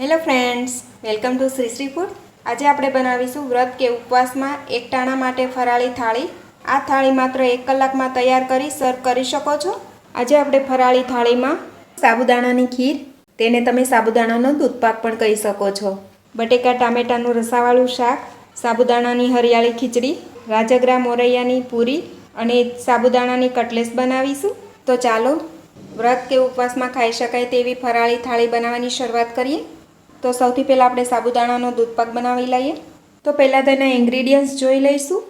Hello friends welcome to Shri Shri food આજે આપણે બનાવીશું વ્રત કે ઉપવાસમાં એકટાણા માટે ફરાળી થાળી. આ થાળી માત્ર એક કલાકમાં તૈયાર કરી સર્વ કરી શકો છો. આજે આપણે ફરાળી થાળીમાં સાબુદાણાની ખીર, તેને તમે સાબુદાણાનો દૂધપાક પણ કહી શકો છો. બટેકા, ટામેટાનું રસાવાળું શાક, સાબુદાણાની હરિયાળી ખીચડી, રાજગરા મોરૈયાની પૂરી અને સાબુદાણાની કટલેસ બનાવીશું. તો ચાલો, વ્રત કે ઉપવાસમાં ખાઈ શકાય તેવી ફરાળી થાળી બનાવવાની શરૂઆત કરીએ. તો સૌથી પહેલાં આપણે સાબુદાણાનો દૂધપાક બનાવી લઈએ. તો પહેલાં તેના ઇન્ગ્રીડિયન્ટ્સ જોઈ લઈશું.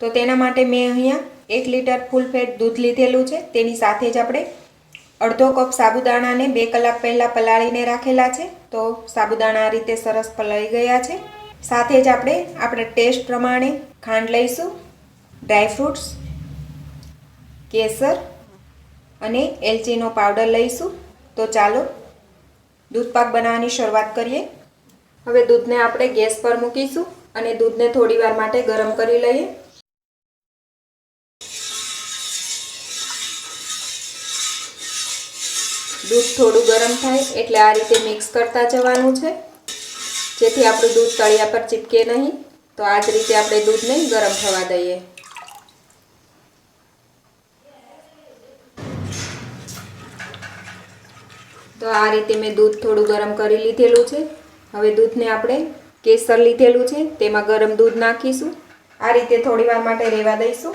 તો તેના માટે મેં અહીંયા એક લીટર ફૂલ ફેટ દૂધ લીધેલું છે. તેની સાથે જ આપણે અડધો કપ સાબુદાણાને બે કલાક પહેલાં પલાળીને રાખેલા છે. તો સાબુદાણા આ રીતે સરસ પલાળી ગયા છે. સાથે જ આપણે આપણે ટેસ્ટ પ્રમાણે ખાંડ લઈશું. ડ્રાયફ્રૂટ્સ કેસર અને એલચીનો પાવડર લઈશું. તો ચાલો દૂધપાક બનાવવાની શરૂઆત કરીએ. હવે દૂધને આપણે ગેસ પર મૂકીશું અને દૂધને થોડી વાર માટે ગરમ કરી લઈએ. દૂધ થોડું ગરમ થાય એટલે આ રીતે મિક્સ કરતા જવાનું છે. જેથી આપણું દૂધ તળિયા પર ચીપકે નહીં, તો આ જ રીતે આપણે દૂધને ગરમ થવા દઈએ. તો આ રીતે મેં દૂધ થોડું ગરમ કરી લીધેલું છે. હવે દૂધને આપણે કેસર લીધેલું છે. તેમાં ગરમ દૂધ નાખીશું. આ રીતે થોડી વાર માટે રહેવા દઈશું.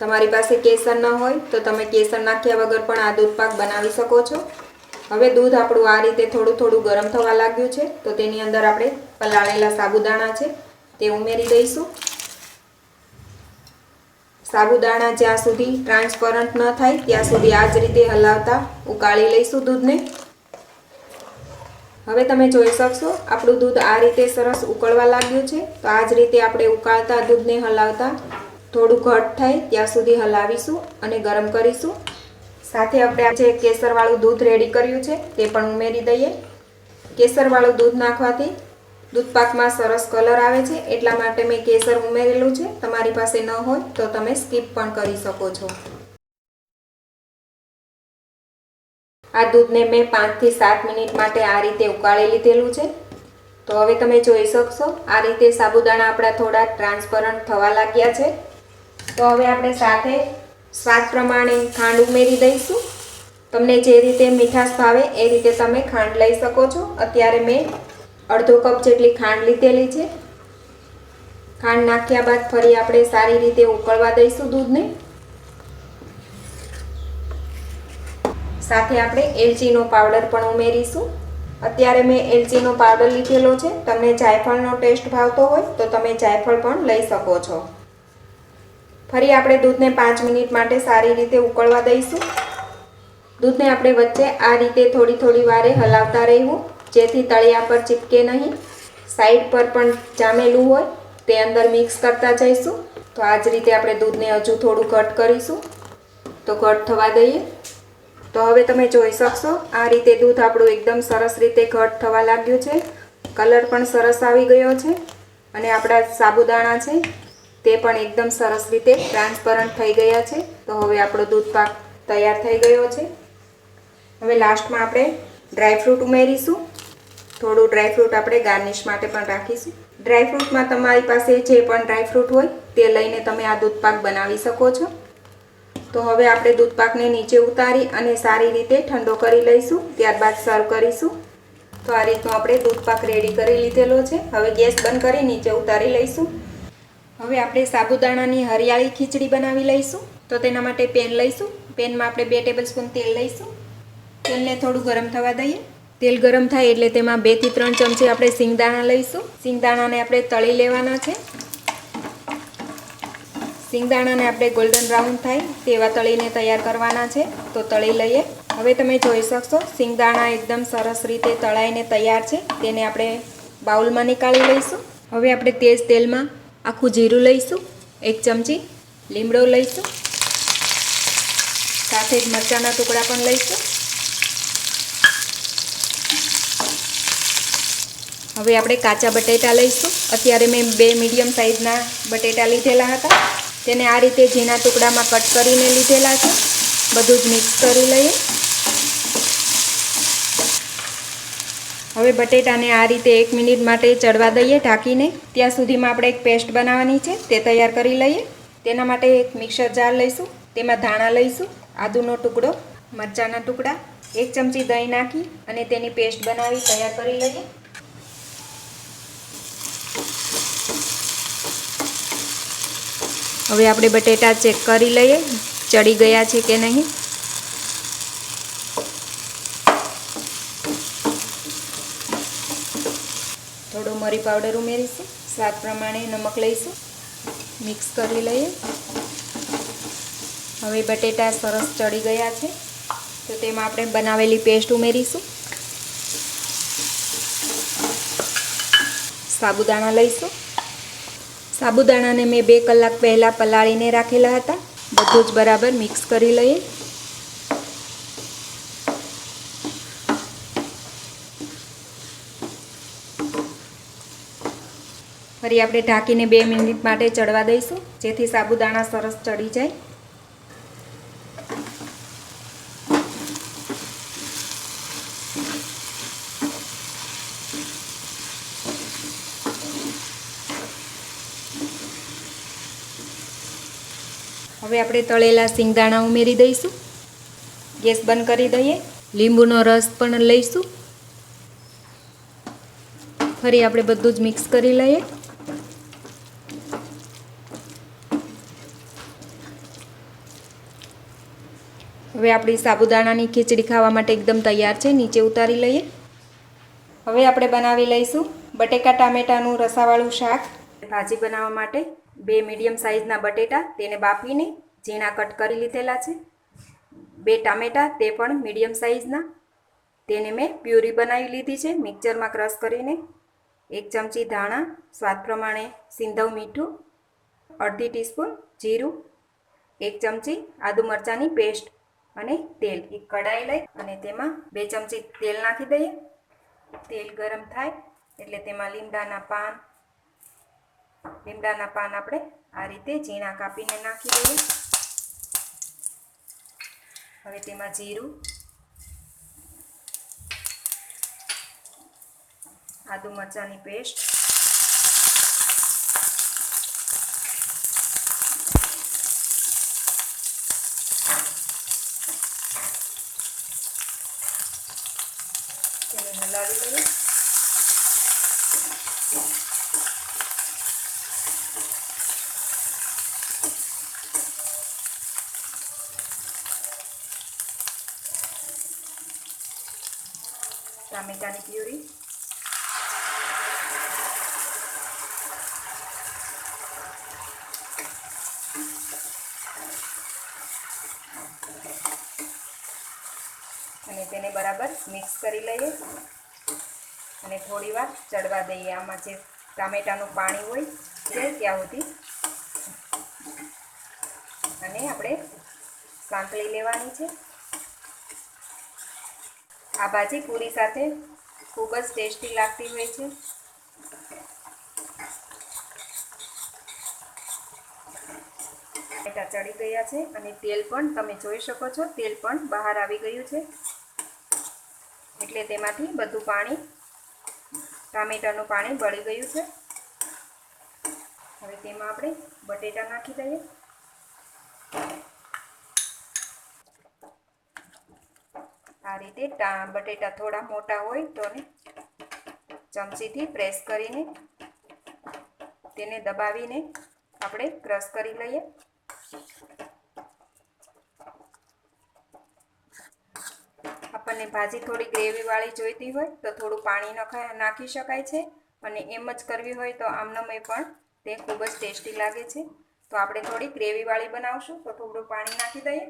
તમારી પાસે કેસર ન હોય તો તમે કેસર નાખ્યા વગર પણ આ દૂધ પાક બનાવી શકો છો. હવે દૂધ આપણું આ રીતે થોડું થોડું ગરમ થવા લાગ્યું છે. તો તેની અંદર આપણે પલાળેલા સાબુદાણા છે, તે ઉમેરી દઈશું. સાબુદાણા જ્યાં સુધી ટ્રાન્સપરન્ટ ન થાય, ત્યાં સુધી આ જ રીતે હલાવતા, ઉકાળી લઈશું દૂધને. હવે તમે જોઈ શકશો, આપણું દૂધ આ રીતે સરસ ઉકળવા લાગ્યું છે. તો આ જ રીતે આપણે ઉકાળતા દૂધને હલાવતા, થોડું ઘટ થાય ત્યાં સુધી હલાવીશું અને ગરમ કરીશું. સાથે આપણે જે કેસરવાળું દૂધ રેડી કર્યું છે, તે પણ ઉમેરી દઈએ. કેસરવાળું દૂધ નાખવાથી દૂધપાકમાં સરસ કલર આવે છે, એટલા માટે મેં કેસર ઉમેરેલું છે. તમારી પાસે ન હોય તો તમે સ્કીપ પણ કરી શકો છો. આ દૂધને મેં પાંચથી સાત મિનિટ માટે આ રીતે ઉકાળી લીધેલું છે. તો હવે તમે જોઈ શકશો, આ રીતે સાબુદાણા આપણા થોડા ટ્રાન્સપરન્ટ થવા લાગ્યા છે. તો હવે આપણે સાથે સ્વાદ પ્રમાણે ખાંડ ઉમેરી દઈશું. તમને જે રીતે મીઠાશ ભાવે એ રીતે તમે ખાંડ લઈ શકો છો. અત્યારે મેં અડધો કપ જેટલી ખાંડ લીધેલી છે. ખાંડ નાખ્યા બાદ ફરી આપણે સારી રીતે ઉકળવા દઈશું દૂધને. સાથે આપણે એલચીનો પાવડર પણ ઉમેરીશું. અત્યારે મેં એલચીનો પાવડર લીધેલો છે. તમને જાયફળનો ટેસ્ટ ભાવતો હોય તો તમે જાયફળ પણ લઈ શકો છો. ફરી આપણે દૂધને પાંચ મિનિટ માટે સારી રીતે ઉકળવા દઈશું. દૂધને આપણે વચ્ચે આ રીતે થોડી થોડી વારે હલાવતા રહેવું. જેથી તળિયા પર ચીપકે નહીં. સાઈડ પર પણ જામેલું હોય, તે અંદર મિક્સ કરતા જઈશું. તો આ જ રીતે આપણે દૂધને હજુ થોડું ઘટ કરીશું. તો ઘટ થવા દઈએ. તો હવે તમે જોઈ શકશો, આ રીતે દૂધ આપણું એકદમ સરસ રીતે ઘટ થવા લાગ્યું છે. કલર પણ સરસ આવી ગયો છે અને આપણા સાબુદાણા છે, તે પણ એકદમ સરસ રીતે ટ્રાન્સપરન્ટ થઈ ગયા છે. તો હવે આપણો દૂધ પાક તૈયાર થઈ ગયો છે. હવે લાસ્ટમાં આપણે ડ્રાયફ્રૂટ ઉમેરીશું. થોડું ડ્રાયફ્રૂટ આપણે ગાર્નિશ માટે પણ રાખીશું. ડ્રાયફ્રૂટમાં તમારી પાસે જે પણ ડ્રાયફ્રૂટ હોય, તે લઈને તમે આ દૂધપાક બનાવી શકો છો. તો હવે આપણે દૂધપાકને નીચે ઉતારી અને સારી રીતે ઠંડો કરી લઈશું, ત્યારબાદ સર્વ કરીશું. તો આ રીતનો આપણે દૂધપાક રેડી કરી લીધેલો છે. હવે ગેસ બંધ કરી નીચે ઉતારી લઈશું. હવે આપણે સાબુદાણાની હરિયાળી ખીચડી બનાવી લઈશું. તો તેના માટે પેન લઈશું. પેનમાં આપણે બે ટેબલ સ્પૂન તેલ લઈશું. તેલને થોડું ગરમ થવા દઈએ. તેલ ગરમ થાય એટલે તેમાં બેથી ત્રણ ચમચી આપણે સિંગદાણા લઈશું. સિંગદાણાને આપણે તળી લેવાના છે. સિંગદાણાને આપણે ગોલ્ડન બ્રાઉન થાય તેવા તળીને તૈયાર કરવાના છે. તો તળી લઈએ. હવે તમે જોઈ શકશો, સિંગદાણા એકદમ સરસ રીતે તળાઈને તૈયાર છે. તેને આપણે બાઉલમાં નીકાળી લઈશું. હવે આપણે તેજ તેલમાં આખું જીરું લઈશું. એક ચમચી લીમડો લઈશું. સાથે જ મરચાંના ટુકડા પણ લઈશું. હવે આપણે કાચા બટેટા લઈશું. અત્યારે મેં બે મીડિયમ સાઇઝના બટેટા લીધેલા હતા. તેને આ રીતે ઝીણા ટુકડામાં કટ કરીને લીધેલા છે. બધું જ મિક્સ કરી લઈએ. હવે બટેટાને આ રીતે એક મિનિટ માટે ચડવા દઈએ ઢાંકીને. ત્યાં સુધીમાં આપણે એક પેસ્ટ બનાવવાની છે, તે તૈયાર કરી લઈએ. તેના માટે એક મિક્સર જાર લઈશું. તેમાં ધાણા લઈશું, આદુનો ટુકડો, મરચાંના ટુકડા, એક ચમચી દહીં નાખી અને તેની પેસ્ટ બનાવી તૈયાર કરી લઈએ. હવે આપણે બટેટા ચેક કરી લઈએ, ચડી ગયા છે કે નહીં. થોડો મરી પાવડર ઉમેરીશું, સ્વાદ પ્રમાણે નમક લઈશું. મિક્સ કરી લઈએ. હવે બટેટા સરસ ચડી ગયા છે, તો તેમાં આપણે બનાવેલી પેસ્ટ ઉમેરીશું. સાબુદાણા લઈશું. સાબુદાણાને મેં બે કલાક પહેલાં પલાળીને રાખેલા હતા. બધું જ બરાબર મિક્સ કરી લઈએ. ફરી આપણે ઢાંકીને બે મિનિટ માટે ચડવા દઈશું, જેથી સાબુદાણા સરસ ચડી જાય. હવે આપણે તળેલા સિંગદાણા ઉમેરી દઈશું. ગેસ બંધ કરી દઈએ. લીંબુનો રસ પણ લઈશું. ફરી આપણે બધું જ મિક્સ કરી લઈએ. હવે આપણી સાબુદાણાની ખીચડી ખાવા માટે એકદમ તૈયાર છે. નીચે ઉતારી લઈએ. હવે આપણે બનાવી લઈશું બટેકા ટામેટાનું રસાવાળું શાક. ભાજી બનાવવા માટે બે મીડિયમ સાઇઝના બટેટા તેને બાફીને ઝીણા કટ કરી લીધેલા છે. બે ટામેટા, તે પણ મીડિયમ સાઇઝના તેને મેં પ્યુરી બનાવી લીધી છે, મિક્સરમાં ક્રશ કરીને. એક ચમચી ધાણા, સ્વાદ પ્રમાણે સિંધવ મીઠું, અડધી ટીસ્પૂન જીરું, એક ચમચી આદુ મરચાંની પેસ્ટ અને તેલ એક કઢાઈ લઈ અને તેમાં બે ચમચી તેલ નાખી દઈએ. તેલ ગરમ થાય એટલે તેમાં લીમડાના પાન લીમડાના પાન આપણે આ રીતે ઝીણા કાપીને નાખી દઈએ. હવે તેમાં જીરું, આદુ મરચાંની પેસ્ટ હલાવી લઈએ ટામેટાની પ્યુરી અને તેને બરાબર મિક્સ કરી લઈએ. અને થોડી વાર ચડવા દઈએ. આમાં જે ટામેટાનું પાણી હોય તે ત્યાં સુધી. અને આપણે સાંકળી લેવાની છે. આ ભાજી પૂરી સાથે ખૂબ જ ટેસ્ટી લાગતી હોય છે. ટામેટા ચડી ગયા છે અને તેલ પણ તમે જોઈ શકો છો, તેલ પણ બહાર આવી ગયું છે. એટલે તેમાંથી બધું પાણી, ટામેટાનું પાણી બળી ગયું છે. હવે તેમાં આપણે બટેટા નાખી દઈએ. આ રીતે બટેટા થોડા મોટા હોય તો ચમચીથી પ્રેસ કરીને તેને દબાવીને આપણે ક્રશ કરી લઈએ. આપણને ભાજી થોડી ગ્રેવીવાળી જોઈતી હોય તો થોડું પાણી નખા શકાય છે અને એમ જ કરવી હોય તો આમનમય પણ તે ખૂબ જ ટેસ્ટી લાગે છે. તો આપણે થોડી ગ્રેવીવાળી બનાવશું તો થોડું પાણી નાખી દઈએ.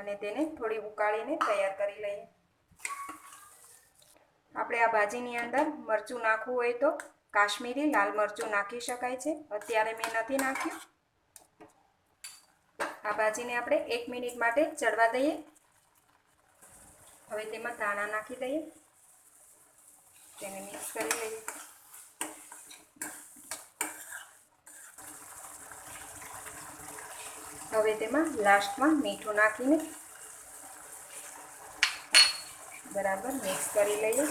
અને તેને થોડી ઉકાળીને તૈયાર કરી લઈએ. આપણે આ ભાજીની અંદર મરચું નાખવું હોય તો કાશ્મીરી લાલ મરચું નાખી શકાય છે. અત્યારે મેં નથી નાખ્યું. આ ભાજીને આપણે એક મિનિટ માટે ચડવા દઈએ. હવે તેમાં ધાણા નાખી દઈએ. તેને મિક્સ કરી લઈએ. હવે તેમાં લાસ્ટમાં મીઠું નાખીને બરાબર મિક્સ કરી લઈએ.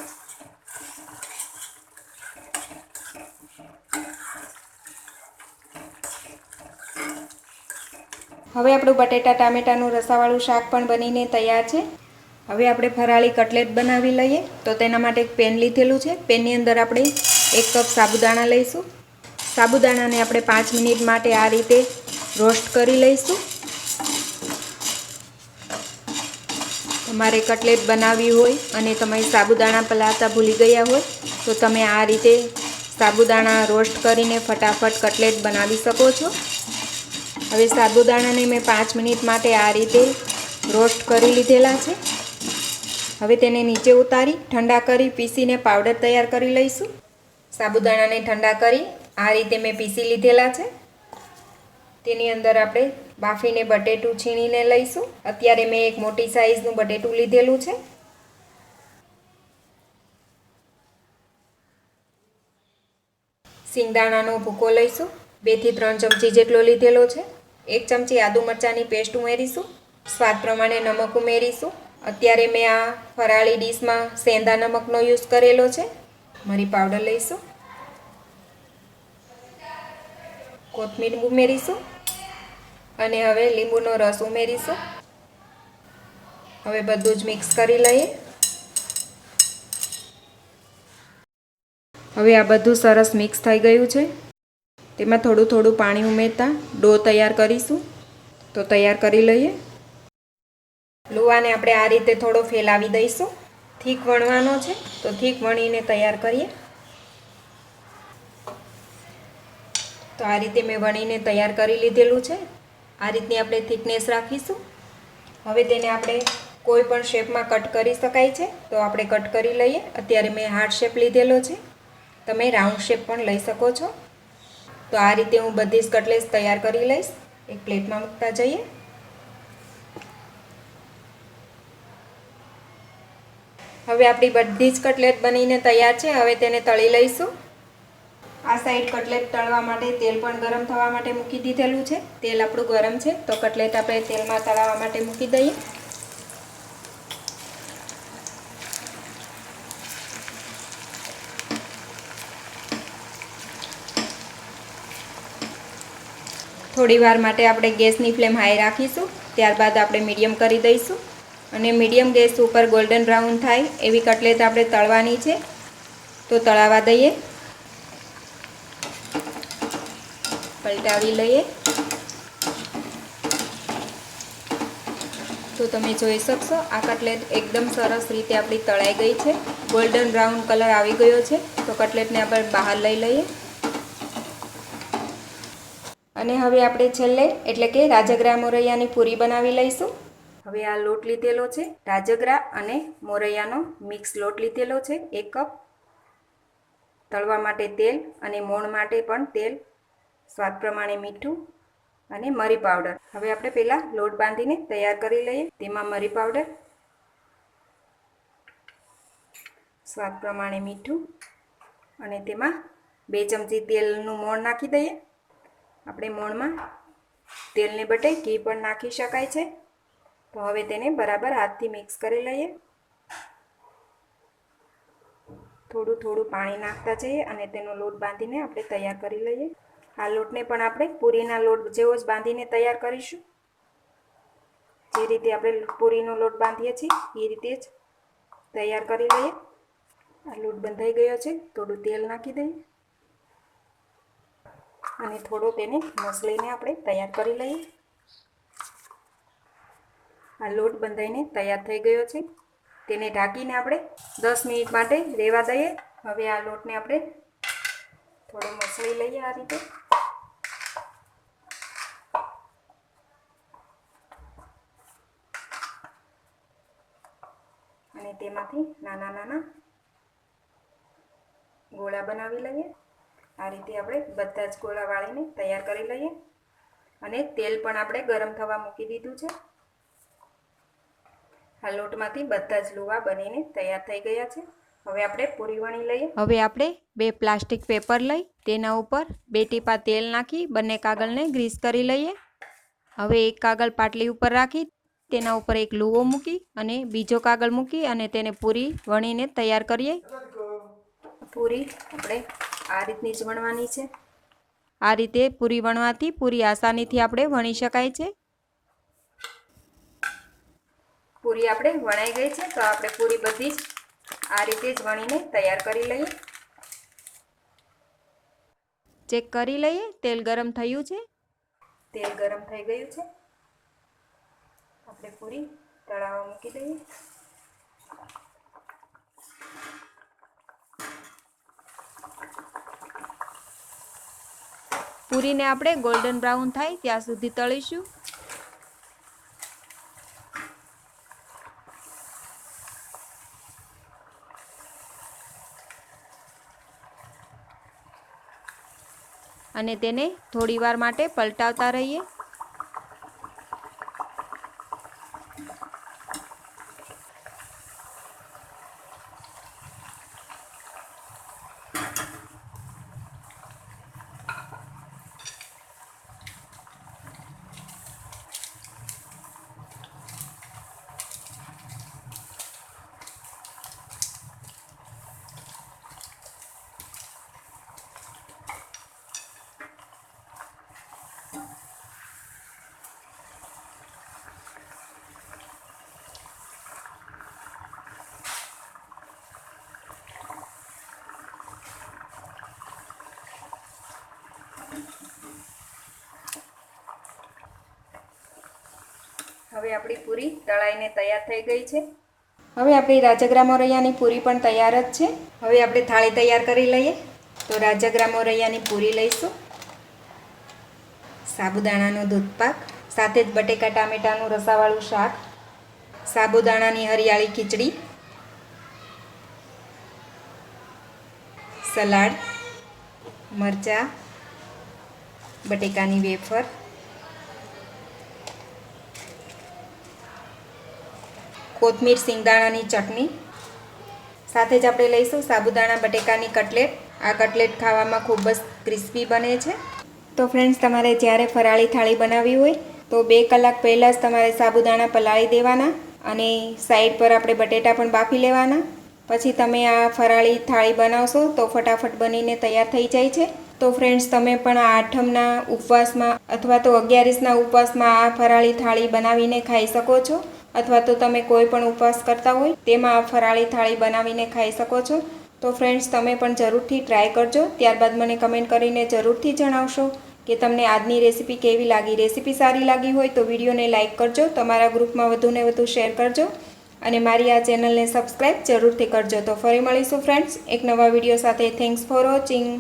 હવે આપણું બટેટા, ટામેટાનું રસાવાળું શાક પણ બનીને તૈયાર છે. હવે આપણે ફરાળી કટલેટ બનાવી લઈએ. તો તેના માટે એક પેન લીધેલું છે. પેનની અંદર આપણે એક કપ સાબુદાણા લઈશું. સાબુદાણાને આપણે પાંચ મિનિટ માટે આ રીતે રોસ્ટ કરી લઈશું. તમારે કટલેટ બનાવવી હોય અને તમે સાબુદાણા પલાતા ભૂલી ગયા હોય, તો તમે આ રીતે સાબુદાણા રોસ્ટ કરીને ફટાફટ કટલેટ બનાવી શકો છો. હવે સાબુદાણાને મેં પાંચ મિનિટ માટે આ રીતે રોસ્ટ કરી લીધેલા છે. હવે તેને નીચે ઉતારી, ઠંડા કરી, પીસીને પાવડર તૈયાર કરી લઈશું. સાબુદાણાને ઠંડા કરી આ રીતે મેં પીસી લીધેલા છે. તેની અંદર આપણે બાફીને બટેટું છીણીને લઈશું. અત્યારે મેં એક મોટી સાઈઝનું બટેટું લીધેલું છે. સિંગદાણાનો ભૂકો લઈશું. બેથી ત્રણ ચમચી જેટલો લીધેલો છે. એક ચમચી આદુ મરચાંની પેસ્ટ ઉમેરીશું. સ્વાદ પ્રમાણે નમક ઉમેરીશું. અત્યારે મેં આ ફરાળી ડીશમાં સેંધા નમકનો યુઝ કરેલો છે. મરી પાવડર લઈશું. કોથમીર ઉમેરીશું અને હવે લીંબુનો રસ ઉમેરીશું. હવે બધું જ મિક્સ કરી લઈએ. હવે આ બધું સરસ મિક્સ થઈ ગયું છે. તેમાં થોડું થોડું પાણી ઉમેરતા ડો તૈયાર કરીશું. તો તૈયાર કરી લઈએ. લુવાને આપણે આ રીતે થોડો ફેલાવી દઈશું. થીક વણવાનો છે. તો થીક વણીને તૈયાર કરીએ. તો આ રીતે મેં વણીને તૈયાર કરી લીધેલું છે. આ રીતની આપણે થિકનેસ રાખીશું. હવે તેને આપણે કોઈ પણ શેપમાં કટ કરી શકાય છે. તો આપણે કટ કરી લઈએ. અત્યારે મેં હાર્ટ શેપ લીધેલો છે. તમે રાઉન્ડ શેપ પણ લઈ શકો છો. તો આ રીતે હું બધી જ કટલેસ તૈયાર કરી લઈશ. એક પ્લેટમાં મૂકતા જઈએ. હવે આપણી બધી જ કટલેટ બનીને તૈયાર છે. હવે તેને તળી લઈશું. આ સાઈડ કટલેટ તળવા માટે તેલ પણ ગરમ થવા માટે મૂકી દીધેલું છે. તેલ આપણું ગરમ છે, તો કટલેટ આપણે તેલમાં તળાવવા માટે મૂકી દઈએ. થોડી વાર માટે આપણે ગેસની ફ્લેમ હાઈ રાખીશું, ત્યારબાદ આપણે મીડિયમ કરી દઈશું. અને મીડિયમ ગેસ ઉપર ગોલ્ડન બ્રાઉન થાય એવી કટલેટ આપણે તળવાની છે, તો તળાવા દઈએ. પલટાવી લઈએ. તો તમે જોઈ શકશો, આ કટલેટ એકદમ સરસ રીતે આપણી તળાઈ ગઈ છે. ગોલ્ડન બ્રાઉન કલર આવી ગયો છે. તો કટલેટને આપણે બહાર લઈ લઈએ. અને હવે આપણે છેલ્લે, એટલે કે રાજગરા મોરૈયાની પૂરી બનાવી લઈશું. હવે આ લોટ લીધેલો છે, રાજગરા અને મોરૈયાનો મિક્સ લોટ લીધેલો છે, એક કપ. તળવા માટે તેલ અને મોણ માટે પણ તેલ સ્વાદ પ્રમાણે મીઠું અને મરી પાવડર હવે આપણે પહેલાં લોટ બાંધીને તૈયાર કરી લઈએ. તેમાં મરી પાવડર સ્વાદ પ્રમાણે મીઠું અને તેમાં બે ચમચી તેલનું મોણ નાખી દઈએ. આપણે મોણમાં તેલને બટે ઘી પણ નાખી શકાય છે. તો હવે તેને બરાબર હાથથી મિક્સ કરી લઈએ. થોડું થોડું પાણી નાખતા જઈએ અને તેનો લોટ બાંધીને આપણે તૈયાર કરી લઈએ. આ લોટને પણ આપણે પૂરીના લોટ જેવો જ બાંધીને તૈયાર કરીશું. જે રીતે આપણે પૂરીનો લોટ બાંધીએ છીએ, એ રીતે જ તૈયાર કરી લઈએ. આ લોટ બંધાઈ ગયો છે, થોડું તેલ નાખી દઈએ અને થોડો તેને મસળીને આપણે તૈયાર કરી લઈએ. આ લોટ બંધાઈને તૈયાર થઈ ગયો છે. તેને ઢાંકીને આપણે દસ મિનિટ માટે રહેવા દઈએ. હવે આ લોટને આપણે થોડો મસળી લઈએ આ રીતે. તેમાંથી નાના નાના ગોળા બનાવી લઈએ. આ રીતે આપણે બધા જ ગોળા વાળીને તૈયાર કરી લઈએ. અને તેલ પણ આપણે ગરમ થવા મૂકી દીધું છે. આ લોટમાંથી બધા જ લુવા બનીને તૈયાર થઈ ગયા છે. હવે આપણે પૂરી વણી લઈએ. હવે આપણે બે પ્લાસ્ટિક પેપર લઈ, તેના ઉપર બે ટીપા તેલ નાખી, બંને કાગળને ગ્રીસ કરી લઈએ. હવે એક કાગળ પાટલી ઉપર રાખી તેના ઉપર એક લુવો મૂકી અને બીજો કાગળ મૂકી અને તેને પૂરી વણીને તૈયાર કરીએ. પૂરી આપણે આ રીતની જ વણવાની છે. આ રીતે પૂરી વણવાથી પૂરી આસાનીથી આપણે વણી શકાય છે. પૂરી આપણે વણાઈ ગઈ છે, તો આપણે પૂરી બધી જ આ રીતે જ વણીને તૈયાર કરી લઈએ. ચેક કરી લઈએ, તેલ ગરમ થયું છે. તેલ ગરમ થઈ ગયું છે. આપણે પૂરી તળાવવા મૂકી દઈએ પૂરીને આપણે ગોલ્ડન બ્રાઉન થાય ત્યાં સુધી તળીશું. અને તેને થોડી વાર માટે પલટાવતા રહીએ. હવે આપણી પૂરી તળાઈને તૈયાર થઈ ગઈ છે. હવે આપણી રાજગરા પૂરી પણ તૈયાર જ છે. હવે આપણે થાળી તૈયાર કરી લઈએ. તો રાજગરા મોરૈયાની પૂરી લઈશું. સાબુદાણાનો દૂધપાક, સાથે જ બટેકા ટામેટાનું રસાવાળું શાક, સાબુદાણાની હરિયાળી ખીચડી, સલાડ, મરચાં, બટેકાની વેફર કોથમીર, સિંગદાણાની ચટણી. સાથે જ આપણે લઈશું સાબુદાણા બટેકાની કટલેટ. આ કટલેટ ખાવામાં ખૂબ જ ક્રિસ્પી બને છે. તો ફ્રેન્ડ્સ, તમારે જ્યારે ફરાળી થાળી બનાવવી હોય, તો બે કલાક પહેલાં જ તમારે સાબુદાણા પલાળી દેવાના અને સાઈડ પર આપણે બટેટા પણ બાફી લેવાના. પછી તમે આ ફરાળી થાળી બનાવશો, તો ફટાફટ બનીને તૈયાર થઈ જાય છે. તો ફ્રેન્ડ્સ, તમે પણ આઠમના ઉપવાસમાં અથવા તો અગિયારીસના ઉપવાસમાં આ ફરાળી થાળી બનાવીને ખાઈ શકો છો. અથવા તો તમે કોઈ પણ ઉપવાસ કરતા હોય, તેમાં આ ફરાળી થાળી બનાવીને ખાઈ શકો છો. તો ફ્રેન્ડ્સ તમે પણ જરૂરથી ટ્રાય કરજો. ત્યારબાદ મને કમેન્ટ કરીને જરૂરથી જણાવશો કે તમને આજની રેસીપી કેવી લાગી. રેસીપી સારી લાગી હોય તો વિડીયોને લાઇક કરજો. તમારા ગ્રુપમાં વધુને વધુ શેર કરજો. અને મારી આ ચેનલને સબસ્ક્રાઈબ જરૂરથી કરજો. તો ફરી મળીશું ફ્રેન્ડ્સ એક નવા વીડિયો સાથે. Thanks for watching